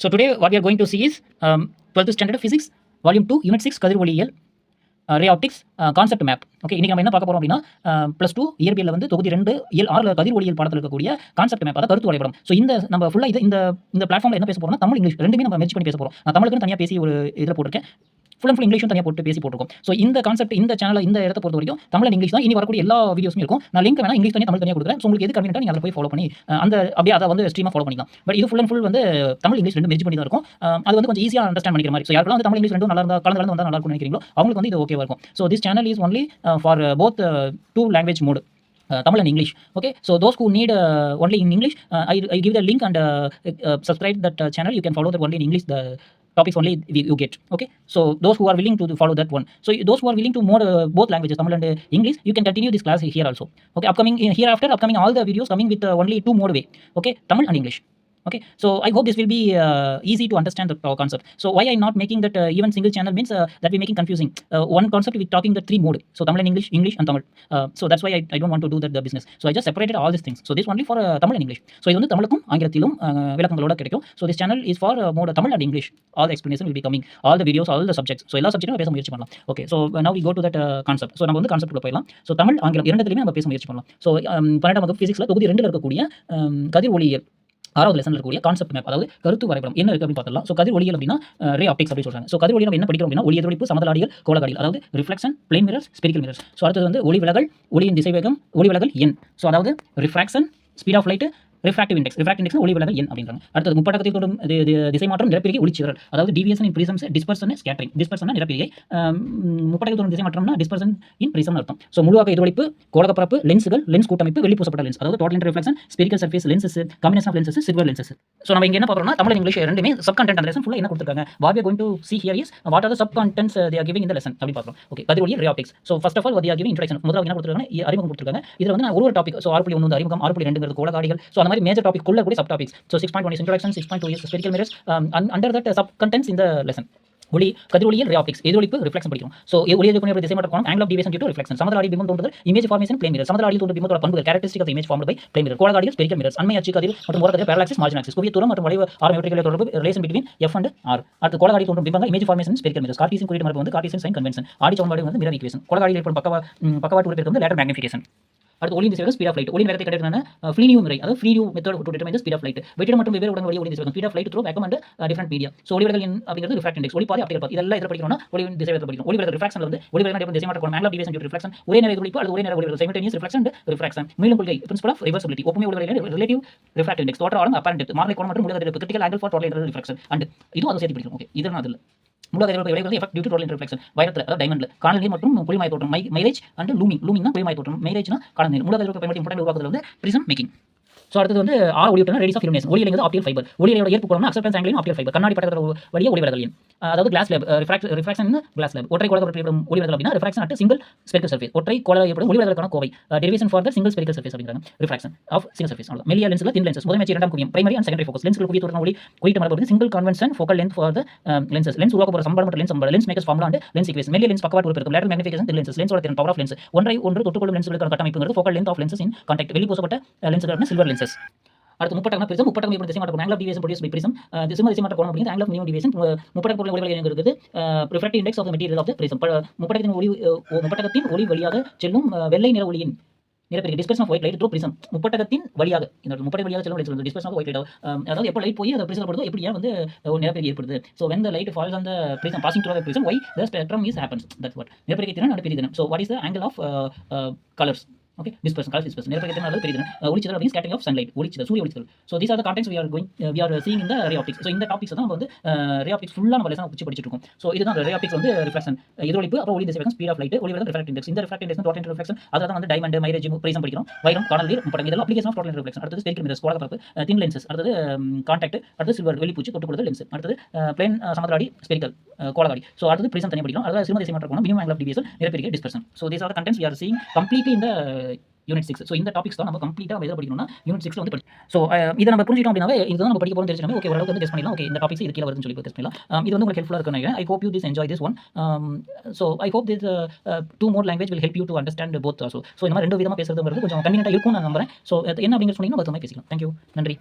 So today what we are going to see is um, 12th standard physics, volume 2, unit 6 கதிர் ஒளியியல் ray optics concept map okay இன்றைக்கி நம்ம என்ன பார்க்க போகிறோம் அப்படின்னா uh, ப்ளஸ் டூ இயற்பியலில் வந்து தொகுதி ரெண்டு இயல் ஆறு கதிர் ஒளியியல் பாடத்தில் இருக்கக்கூடிய கான்செப்ட் மேப் அதாவது கருத்து வரைபடம். ஸோ இந்த நம்ம ஃபுல்லாக இது இந்த இந்த பிளாட்ஃபார்மில் என்ன பேச போகிறோம்னா தமிழ் இங்கிலீஷ் ரெண்டுமே நம்ம மெர்ஜ் பண்ணி பேச போகிறோம் நான் தமிழுக்குன்னு தனியாக பேசி ஒரு இதில் போட்டிருக்கேன். ஃபுல் அண்ட் ஃபுல் இங்கிலீஷும் தனியாக போட்டு பேசி போட்டுருக்கோம். ஸோ இந்த கான்செப்ட் இந்த சேனல் இந்த இடத்த பொறுத்த வரைக்கும் தமிழ் இங்கிலீஷ் தான் இனி வரக்கூடிய எல்லா வீடியோஸும் இருக்கும். நான் லிங்க் வேணா இங்கிலீஷ் தனியாக தமிழ் தனியாக கொடுக்குறேன். ஸோ உங்களுக்கு எது கன்வீனியாக நீங்கள் அதை போய் ஃபாலோ பண்ணி அந்த அப்படியே அதை வந்து ஸ்ட்ரீமாக ஃபாலோ பண்ணிக்கலாம். பட் இது ஃபுல் அண்ட் ஃபுல் வந்து தமிழ் இங்கிலீஷ் ரெண்டு மெர்ஜ் பண்ணி தான் இருக்கும். அது வந்து கொஞ்சம் ஈஸியாக அண்டர்ஸ்டாண்ட் பண்ணிக்கிற மாதிரி. ஸோ யாருக்கெல்லாம் வந்து தமிழ் இங்கிலீஷ் ரெண்டும் நல்லா இருந்தால் கலந்து கலந்து வந்தால் நல்லா இருக்கும்னு நினைக்கிறீங்களோ அவங்களுக்கு வந்து இது ஓகேவாக இருக்கும். So this channel is only for both two language mode uh, uh Tamil uh, uh, and English. Okay, so those who need uh, only in English, uh, I, I give the link and uh, uh, subscribe that uh, channel. You can follow that only in English. The topics only you get. Okay, so those who are willing to follow that one. So those who are willing to more uh, both languages, Tamil and uh, English, you can continue this class here also. Okay, upcoming uh, hereafter, upcoming all the videos coming with uh, only two mode way. Okay, Tamil and English. Okay, so I hope this will be uh, easy to understand the uh, concept. So why i'm not making that uh, even single channel means uh, that we're making confusing. Uh, one concept we're talking the three mode. So Tamil and English, English and Tamil. Uh, so that's why I, I don't want to do that the business. So I just separated all these things. So this only for uh, Tamil and English. So இது வந்து தமிழுக்கும் ஆங்கிலத்திலும் விளக்கங்களோட கிடைக்கும். So this channel is for uh, more Tamil and English. All the explanation will be coming. All the videos, all the subjects. So எல்லா சப்ஜெக்டும் பேச முயற்சி பண்ணலாம். Okay, so uh, now we go to that uh, concept. So நம்ம வந்து concept உள்ள போயிடலாம். So Tamil ஆங்கிலம் இரண்டுலையுமே நம்ம பேச முயற்சி பண்ணலாம். ஸோ பன்னெண்டாம் வகுப்பு ஃபிசிக்ஸில் தொகுதி ரெண்டில் இருக்கக்கூடிய கதிர் ஒளியியல் ஆறாவது லெசனில் இருக்கக்கூடிய கான்செப்ட் மேப் அதாவது கருத்து வரைபடம் என்ன இருக்கு அப்படின்னு பார்த்தலாம் ஸோ கதிர் ஒளியல் அப்படின்னா ரே ஆப்டிக்ஸ் அப்படின்னு சொல்றாங்க. ஸோ கதிர் ஒளியில் என்ன படிக்கிறோம் அப்படின்னா ஒளி எதிரொலிப்பு சமதளாடிகள் கோலகாடிகள் அதாவது reflection plane mirrors spherical mirrors so அடுத்தது வந்து ஒளி விலகல் ஒளியின் திசைவேகம் ஒளி விலகல் எண். ஸோ அதாவது refraction speed of light refractive index refract index ஒளி விலகல் எண் அப்படின்றாங்க. அடுத்தது முப்பட்டகத்தில் தொடும் திசை மாற்றம் நிரப்பிரிகை ஒளிச்சிதறல். அதாவது deviation in prisms dispersion scattering dispersion நிரப்பிரிகை முப்பட்டகத்தில் தொடும் திசை மாற்றம்னா டிஸ்பர்சன் இன் பிரிசம் அர்த்தம் ஸோ முழுவாக எதிரொலிப்பு கோளகப்பரப்பு லென்ஸுகள் லென்ஸ் கூட்டமைப்பு வெளிப்பூசப்பட்ட லென்ஸ் அதாவது total reflection spherical surface lenses combination of lenses silver lenses so நம்ம இங்கே என்ன பார்க்குறோம்னா தமிழ் இங்கிலீஷ் ரெண்டுமே சப் கண்டென்ட் அந்த லெசன் ஃபுல்லாக என்ன கொடுத்துருக்காங்க? What we are going to see here is what sub contents sub contents uh, they are அப்படி பார்க்குறோம். ஓகே கதிர் ஒளி optics so first of all they are giving முதல்ல என்ன கொடுத்துருக்காங்க அறிமுகம் கொடுத்துருக்காங்க. இதில் வந்து நான் ஒரு டாபிக் ஸோ ஆறு புள்ளி ஒன்று அறிமுகம் ஆறு புள்ளி ரெண்டுங்கிறது கோலகாடிகள் ஸோ அந்த மாதிரி மேஜர் டாபிக் உள்ள கூட sub topics so six point one introduction six point two is spherical mirrors under that sub contents இந்த லெசன் ஒளி கதிரொலியில் ஒளியில் ஆப்டிக்ஸ் எதிரொலிப்பு ரிஃப்ளெக்ஷன் படிக்கும் ஸோ ஒளி எதிர்ப்பு திசை மாற்றம் angle of deviation due reflection சமதளாடி பிம்பம் தோன்றது இமேஜ் ஃபார்மேஷன் பிளேன் மிரர் சமதளாடி தோன்ற பிம்பத்தோட பண்புகள் characteristic of image form by plane mirror கோலகாடிகள் spherical mirrors அண்மை அச்சு கதிர் மற்றும் ஓரத்தில் பேரலாக்சிஸ் மார்ஜின் ஆக்சிஸ் குவிய தூரம் மற்றும் வளைவு ஆரம்பிகள் தொடர்பு relation between F and R அடுத்து கோலகாடி தோன்றும் பிம்பங்கள் image formation spherical mirrors Cartesian குறியீடு மரபு வந்து கார்டீசியன் சைன் கன்வென்ஷன் ஆடி சமன்பாடு வந்து மிரர் ஈக்குவேஷன் கோலகாடியில் ஏற்படும் பக்கவா பக்கவாட்டு உறுப்பிற்கு வந்து லேட்டர் மேக்னிஃபிகேஷன் அடுத்து ஒளியின் திசையோட ஸ்பீட் ஆஃப் லைட் ஒளி வேகத்தை கிடைக்கிறான ஃப்ரீனியூ முறை அதாவது ஃப்ரீனியூ method to determine speed of light வெற்றிடம் மற்றும் வெவ்வேறு உடன் uh, ஒளி ஒளி திசை speed of light through vacuum and different media so ஒளி விலகல் அப்படிங்கிறது ரிஃப்ராக்ட் இண்டெக்ஸ் ஒளி பாதை ஆப்டிகல் இதெல்லாம் எதில் படிக்கணும்னா ஒளி திசை வேகத்தை படிக்கணும் ஒளி விலகல் ரிஃப்ராக்ஷன் வந்து ஒளி விலகல் திசை மாற்றம் ஆங்கிள் டிவியேஷன் ரிஃப்ளெக்ஷன் ஒரே நேர ஒளிப்பு அல்லது ஒரே நேர ஒளி விலகல். சைமல்டேனியஸ் ரிஃப்ளெக்ஷன் அண்ட் ரிஃப்ராக்ஷன் மீளும் கொள்கை பிரின்சிபல் ஆஃப் ரிவர்சிபிலிட்டி ஒப்புமை ஒளி ரிலேட்டிவ் ரிஃப்ராக்ட் இண்டெக்ஸ் டோட்டல் ஆரம் அப்பரண்ட் டெப்த் கோணம் மற்றும் முழுவதில் critical angle for total reflection and இதுவும் அதை சேர்த்து படிக்கணும் ஓகே இதெல்லாம் அதில்? மூலக எதிர்ப்பு விளைவுகள் effect due to total reflection வைரத்தில் அதாவது டைமண்ட்ல காணல் நீர் மற்றும் குளிமாய் தோற்றம். மை மைலேஜ் அண்ட் லூமிங் லூமிங்னா குளிமாய் தோற்றம். மைலேஜ்னா காணல் நீர். மூலக பயன்படுத்தி இம்பார்ட்டன் உருவாக்குறது வந்து பிரிசம் மேக்கிங் ஸோ அடுத்தது வந்து ஆறு ஒளி விட்டு ரேடிஸ் ஆஃப் இலுமினேஷன் ஒளி இலைங்கிறது ஆப்டியல் ஃபைபர் ஒளி ஏற்பு கோணம் அக்செப்டன்ஸ் ஆங்கிலையும் ஆப்டியல் ஃபைபர் கண்ணாடி பட்டத்தில் வழியே ஒளி அதாவது glass slab refract refraction glass slab ஒற்றை கோள ஏற்படும் ஒளி விலகல் அப்படின்னா refraction at single spherical surface ஒற்றை கோள ஏற்படும் ஒளி விலகலுக்கான Kovai derivation for the single spherical surface அப்படிங்கிறாங்க ரிஃப்ராக்ஷன் ஆஃப் சிங்கிள் சர்ஃபேஸ் அவ்வளோ மெலியா லென்ஸ்ல தின் லென்சஸ் முதன்மை இரண்டாம் குவியம். பிரைமரி அண்ட் செகண்டரி ஃபோக்கஸ் லென்ஸ்கள் குவிய தோற்றம் ஒளி குறித்த மரபு single convention focal length for the lenses lens உருவாக்க போகிற சம்பளம் மற்றும் லென்ஸ் சம்பளம். Lens makers formula and lens equation மெல்லிய லென்ஸ் பக்கவாட்டு இருக்கும். லேட்டர் மேக்னிஃபிகேஷன் தின் லென்சஸ் லென்ஸோட திறன் பவர் ஆஃப் லென்ஸ் ஒன்றை ஒன்று தொட்டுக்கொள்ளும் லென்ஸ்களுக்கான கட்டமைப்புங்கிறது focal length of lenses in contact வெளி பூசப்பட்ட லென்ஸ்கள் சில்வர் லென்சஸ் அடுத்து முப்பட்டகம் பிரிசம் முப்பட்டகம் எப்படி திசை மாற்றம் angle of deviation produce by prism திசை திசை மாற்ற கோணம் அப்படிங்கிறது ஆங்கிள் ஆஃப் நியூ டிவியேஷன் முப்பட்டக பொருள் ஒளி வழியாக இருக்குது. Reflect index of material of the prism முப்பட்டகத்தின் ஒளி முப்பட்டகத்தின் ஒளி வழியாக செல்லும் வெள்ளை நிற ஒளியின் நிரப்பெரிய dispersion of white light through prism முப்பட்டகத்தின் வழியாக இந்த முப்பட்டக வழியாக செல்லும் light dispersion of white light அதாவது எப்போ லைட் போய் அதை பிரிசல் படுதோ எப்படி வந்து ஒரு நிரப்பெரிய ஏற்படுது. So when the light falls அந்த prism passing through prism why the spectrum is happens that's what நிரப்பெரிய திறன் அண்ட் திறன். So what is the angle of colours okay dispersion colour dispersion நிரப்பெரிய திறன் அல்லது பெரிய திறன் ஒளிச்சல் அப்படின்னு ஸ்கேட்டிங் ஆஃப் சன்லைட் ஒளிச்சல் சூரிய ஒளிச்சல் so these are the contents we are going we are seeing இந்த ரே ஆப்டிக்ஸ் ஸோ இந்த டாபிக்ஸ் தான் நம்ம வந்து ரே ஆப்டிக்ஸ் ஃபுல்லாக நம்ம லெசன் வச்சு படிச்சிட்டு இருக்கோம். ஸோ இதுதான் ரே ஆப்டிக்ஸ் வந்து ரிஃப்ளெக்ஷன் எதிரொலிப்பு அப்புறம் ஒளி திசை ஸ்பீட் ஆஃப் லைட் ஒளி வந்து ரிஃப்ளெக்ட் இண்டெக்ஸ் இந்த ரிஃப்ளெக்ட் இண்டெக்ஸ் டோட்டல் ரிஃப்ளெக்ஷன் அதில் தான் வந்து டைமண்ட் மைரேஜ் பிரைஸும் படிக்கிறோம். வைரம் கடல் நீர் முப்படம் இதெல்லாம் அப்ளிகேஷன் ஆஃப் டோட்டல் ரிஃப்ளெக்ஷன் அடுத்தது ஸ்பெரிக்கல் மிரர்ஸ் கோலப்பரப்பு தின் லென்சஸ் அடுத்தது கான்டாக்ட் அடுத்து சில்வர் வெளிப்பூச்சி தொட்டு கொடுத்த லென்ஸ் அடுத்தது பிளேன் சமதராடி ஸ்பெரிக்கல் கோலகாடி ஸோ அடுத்தது பிரிசம் தனியாக படிக்கலாம். அதாவது சிறுமதி மாற்ற கோணம் minimum angle of deviation நிரப்பெரிய dispersion so these are contents we are seeing completely இந்த யூனிட் சிக்ஸ் ஸோ இந்த டாபிக்ஸ் தான் நம்ம கம்ப்ளீட்டாக எதாவது படிக்கணும்னா யூனிட் சிக்ஸ் வந்து படி ஸோ இதை நம்ம புரிஞ்சிட்டோம் அப்படின்னா இதுதான் நம்ம படிக்க போகிறோம் தெரிஞ்சுக்கணும் ஓகே ஓரளவுக்கு வந்து கெஸ் பண்ணலாம் ஓகே இந்த டாபிக்ஸ் இது கீழே வருதுன்னு சொல்லி கெஸ் பண்ணலாம் இது வந்து உங்களுக்கு ஹெல்ப்ஃபுல்லாக இருக்குன்னு நினைக்கிறேன். I hope you this enjoy this one so I hope this two more language will help you to understand both so so இந்த மாதிரி ரெண்டு விதமாக பேசுறதுங்கிறது கொஞ்சம் கன்வீனியாக இருக்கும் நான் நம்புறேன். ஸோ என்ன அப்படிங்கிற சொன்னீங்கன்னா பத்திரமா பேசிக்கலாம். தேங்க்யூ நன்றி.